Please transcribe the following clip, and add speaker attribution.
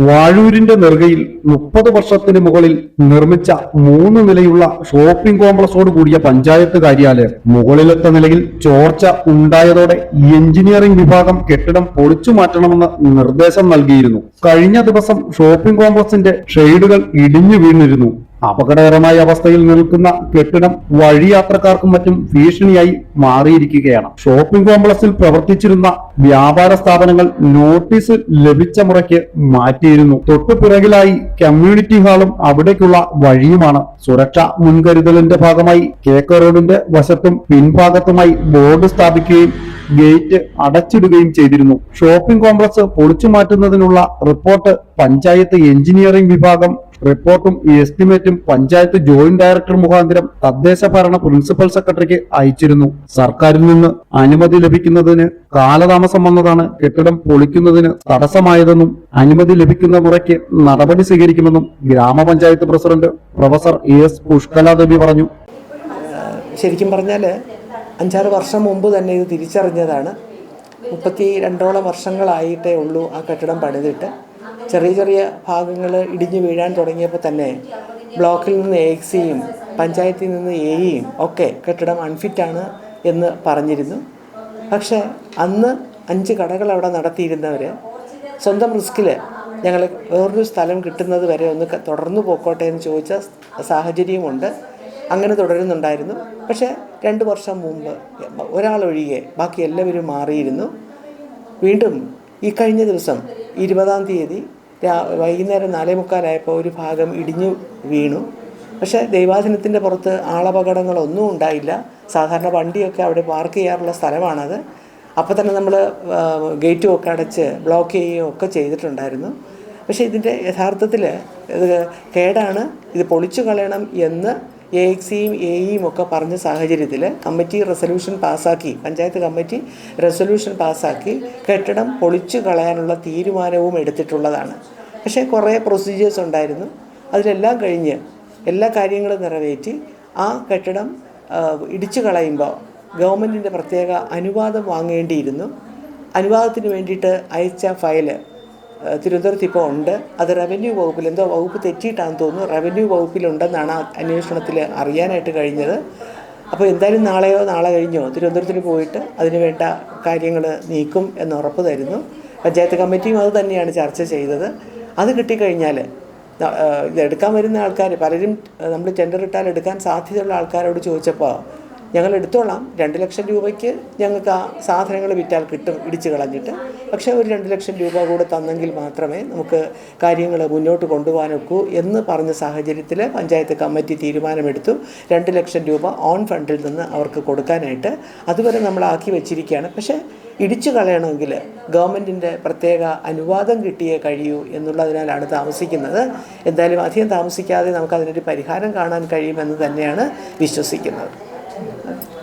Speaker 1: വാഴൂരിന്റെ നെറുകയിൽ മുപ്പത് വർഷത്തിന് മുകളിൽ നിർമ്മിച്ച മൂന്ന് നിലയുള്ള ഷോപ്പിംഗ് കോംപ്ലക്സോട് കൂടിയ പഞ്ചായത്ത് കാര്യാലയം മുകളിലത്തെ നിലയിൽ ചോർച്ച ഉണ്ടായതോടെ എഞ്ചിനീയറിംഗ് വിഭാഗം കെട്ടിടം പൊളിച്ചു മാറ്റണമെന്ന് നിർദ്ദേശം നൽകിയിരുന്നു. കഴിഞ്ഞ ദിവസം ഷോപ്പിംഗ് കോംപ്ലക്സിന്റെ ഷെയ്ഡുകൾ ഇടിഞ്ഞു വീണിരുന്നു. അപകടകരമായ അവസ്ഥയിൽ നിൽക്കുന്ന കെട്ടിടം വഴിയാത്രക്കാർക്കും മറ്റും ഭീഷണിയായി മാറിയിരിക്കുകയാണ്. ഷോപ്പിംഗ് കോംപ്ലക്സിൽ പ്രവർത്തിച്ചിരുന്ന വ്യാപാര സ്ഥാപനങ്ങൾ നോട്ടീസ് ലഭിച്ച മുറയ്ക്ക് മാറ്റിയിരുന്നു. തൊട്ടു പിറകിലായി കമ്മ്യൂണിറ്റി ഹാളും അവിടേക്കുള്ള വഴിയുമാണ്. സുരക്ഷാ മുൻകരുതലിന്റെ ഭാഗമായി കേക്ക് റോഡിന്റെ വശത്തും പിൻഭാഗത്തുമായി ബോർഡ് സ്ഥാപിക്കുകയും ഗേറ്റ് അടച്ചിടുകയും ചെയ്തിരുന്നു. ഷോപ്പിംഗ് കോംപ്ലക്സ് പൊളിച്ചു മാറ്റുന്നതിനുള്ള റിപ്പോർട്ട് പഞ്ചായത്ത് എഞ്ചിനീയറിംഗ് വിഭാഗം റിപ്പോർട്ടും എസ്റ്റിമേറ്റും പഞ്ചായത്ത് ജോയിന്റ് ഡയറക്ടർ മുഖാന്തരം തദ്ദേശ ഭരണ പ്രിൻസിപ്പൽ സെക്രട്ടറിക്ക് അയച്ചിരുന്നു. സർക്കാരിൽ നിന്ന് അനുമതി ലഭിക്കുന്നതിന് കാലതാമസം വന്നതാണ് കെട്ടിടം പൊളിക്കുന്നതിന് തടസ്സമായതെന്നും അനുമതി ലഭിക്കുന്ന മുറയ്ക്ക് നടപടി സ്വീകരിക്കുമെന്നും ഗ്രാമപഞ്ചായത്ത് പ്രസിഡന്റ് പ്രൊഫസർ എസ് പുഷ്കലാദേവി പറഞ്ഞു.
Speaker 2: ശരിക്കും പറഞ്ഞാൽ അഞ്ചാറ് വർഷം മുമ്പ് തന്നെ ഇത് തിരിച്ചറിഞ്ഞതാണ്. മുപ്പത്തി രണ്ടോളം വർഷങ്ങളായിട്ടേ ഉള്ളൂ ആ കെട്ടിടം പണിതിട്ട്. ചെറിയ ചെറിയ ഭാഗങ്ങൾ ഇടിഞ്ഞു വീഴാൻ തുടങ്ങിയപ്പോൾ തന്നെ ബ്ലോക്കിൽ നിന്ന് എ എക്സിയും പഞ്ചായത്തിൽ നിന്ന് എയും ഒക്കെ കെട്ടിടം അൺഫിറ്റാണ് എന്ന് പറഞ്ഞിരുന്നു. പക്ഷേ അന്ന് അഞ്ച് കടകൾ അവിടെ നടത്തിയിരുന്നവർ സ്വന്തം റിസ്കിൽ ഞങ്ങൾ വേറൊരു സ്ഥലം കിട്ടുന്നത് വരെ ഒന്ന് തുടർന്നു പോക്കോട്ടെ എന്ന് ചോദിച്ച സാഹചര്യമുണ്ട്. അങ്ങനെ തുടരുന്നുണ്ടായിരുന്നു. പക്ഷേ രണ്ട് വർഷം മുമ്പ് ഒരാളൊഴികെ ബാക്കി എല്ലാവരും മാറിയിരുന്നു. വീണ്ടും ഈ കഴിഞ്ഞ ദിവസം ഇരുപതാം തീയതി രാ വൈകുന്നേരം നാലേ മുക്കാലായപ്പോൾ ഒരു ഭാഗം ഇടിഞ്ഞു വീണു. പക്ഷേ ദൈവാധീനത്തിന്റെ പുറത്ത് ആളപകടങ്ങളൊന്നും ഉണ്ടായില്ല. സാധാരണ വണ്ടിയൊക്കെ അവിടെ പാർക്ക് ചെയ്യാറുള്ള സ്ഥലമാണത്. അപ്പോൾ തന്നെ നമ്മൾ ഗേറ്റും ഒക്കെ അടച്ച് ബ്ലോക്ക് ചെയ്യുകയും ഒക്കെ ചെയ്തിട്ടുണ്ടായിരുന്നു. പക്ഷേ ഇതിന്റെ യഥാർത്ഥത്തിൽ ഇത് കേടാണ്. ഇത് പൊളിച്ചു കളയണം എന്ന് എ എക്സിയും എ ഇയും ഒക്കെ പറഞ്ഞ സാഹചര്യത്തിൽ കമ്മിറ്റി റെസൊല്യൂഷൻ പാസ്സാക്കി പഞ്ചായത്ത് കമ്മിറ്റി റെസൊല്യൂഷൻ പാസ്സാക്കി കെട്ടിടം പൊളിച്ചു കളയാനുള്ള തീരുമാനവും എടുത്തിട്ടുള്ളതാണ്. പക്ഷേ കുറേ പ്രൊസീജിയേഴ്സ് ഉണ്ടായിരുന്നു. അതിലെല്ലാം കഴിഞ്ഞ് എല്ലാ കാര്യങ്ങളും നിറവേറ്റി ആ കെട്ടിടം ഇടിച്ചു കളയുമ്പോൾ ഗവൺമെന്റിന്റെ പ്രത്യേക അനുവാദം വാങ്ങേണ്ടിയിരുന്നു. അനുവാദത്തിന് വേണ്ടിയിട്ട് അയച്ച ഫയൽ തിരുവനന്തപുരത്ത് ഇപ്പോൾ ഉണ്ട്. അത് റവന്യൂ വകുപ്പിൽ എന്തോ വകുപ്പ് തെറ്റിയിട്ടാണെന്ന് തോന്നുന്നു. റവന്യൂ വകുപ്പിലുണ്ടെന്നാണ് അന്വേഷണത്തിൽ അറിയാനായിട്ട് കഴിഞ്ഞത്. അപ്പോൾ എന്തായാലും നാളെയോ നാളെ കഴിഞ്ഞോ തിരുവനന്തപുരത്തിന് പോയിട്ട് അതിന് വേണ്ട കാര്യങ്ങൾ നീക്കും എന്ന് ഉറപ്പ് തരുന്നു. പഞ്ചായത്ത് കമ്മിറ്റിയും അത് തന്നെയാണ് ചർച്ച ചെയ്തത്. അത് കിട്ടിക്കഴിഞ്ഞാൽ ഇതെടുക്കാൻ വരുന്ന ആൾക്കാർ പലരും നമ്മൾ ടെൻഡർ ഇട്ടാൽ എടുക്കാൻ സാധ്യതയുള്ള ആൾക്കാരോട് ചോദിച്ചപ്പോൾ ഞങ്ങൾ എടുത്തോളാം. രണ്ട് ലക്ഷം രൂപയ്ക്ക് ഞങ്ങൾക്ക് ആ സാധനങ്ങൾ വിറ്റാൽ കിട്ടും ഇടിച്ചു കളഞ്ഞിട്ട്. പക്ഷേ ഒരു രണ്ട് ലക്ഷം രൂപ കൂടെ തന്നെങ്കിൽ മാത്രമേ നമുക്ക് കാര്യങ്ങൾ മുന്നോട്ട് കൊണ്ടുപോകാനൊക്കൂ എന്ന് പറഞ്ഞ സാഹചര്യത്തിൽ പഞ്ചായത്ത് കമ്മിറ്റി തീരുമാനമെടുത്തു. രണ്ട് ലക്ഷം രൂപ ഓൺ ഫണ്ടിൽ നിന്ന് അവർക്ക് കൊടുക്കാനായിട്ട് അതുവരെ നമ്മൾ ആക്കി വെച്ചിരിക്കുകയാണ്. പക്ഷേ ഇടിച്ചു കളയണമെങ്കിൽ ഗവൺമെന്റിന്റെ പ്രത്യേക അനുവാദം കിട്ടിയേ കഴിയൂ എന്നുള്ളതിനാലാണ് താമസിക്കുന്നത്. എന്തായാലും അധികം താമസിക്കാതെ നമുക്കതിനൊരു പരിഹാരം കാണാൻ കഴിയുമെന്ന് തന്നെയാണ് വിശ്വസിക്കുന്നത്. 嗯。